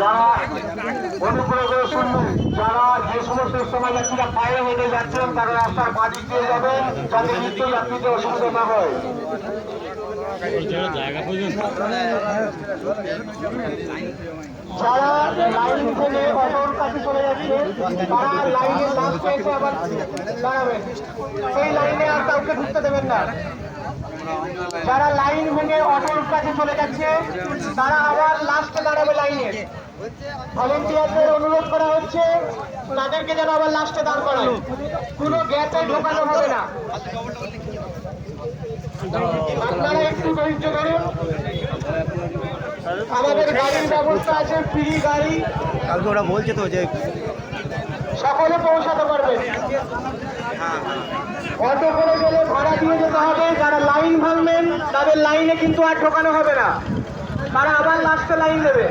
যারা অনুগ্রহ করে শুনবেন যারা যে সমস্ত সময় পায়ে হেঁটে যাচ্ছেন তারা রাস্তার বাদিক দিয়ে যাবেন, যাতে অসুবিধা না হয়। যারা লাইন চলে যাচ্ছে, তারা এসে আবার সেই লাইনে আর কাউকে দেবেন না। যারা লাইন ভেঙে অটোর কাছে চলে যাচ্ছে, তারা আবার লাস্টে দাঁড়াবে লাইনে ভলেন্টিয়ারদের অনুরোধ করা হচ্ছে তাদেরকে যেন আবার লাস্টে দাঁড় করায়। কোনো গ্যাপে ঢোকানো হবে না। আপনারা একটু ধৈর্য ধরুন। আমাদের গাড়ির ব্যবস্থা আছে ফ্রি গাড়ি। কালকে ওরা বলছে তো যে সকলে পৌঁছাতে পারবে। অটো করে গেলে ভাড়া দিয়ে যেতে হবে। যারা লাইন ভাঙবেন তাদের লাইনে কিন্তু আর ঢোকানো হবে না। তারা আবার লাস্টে লাইন দেবে।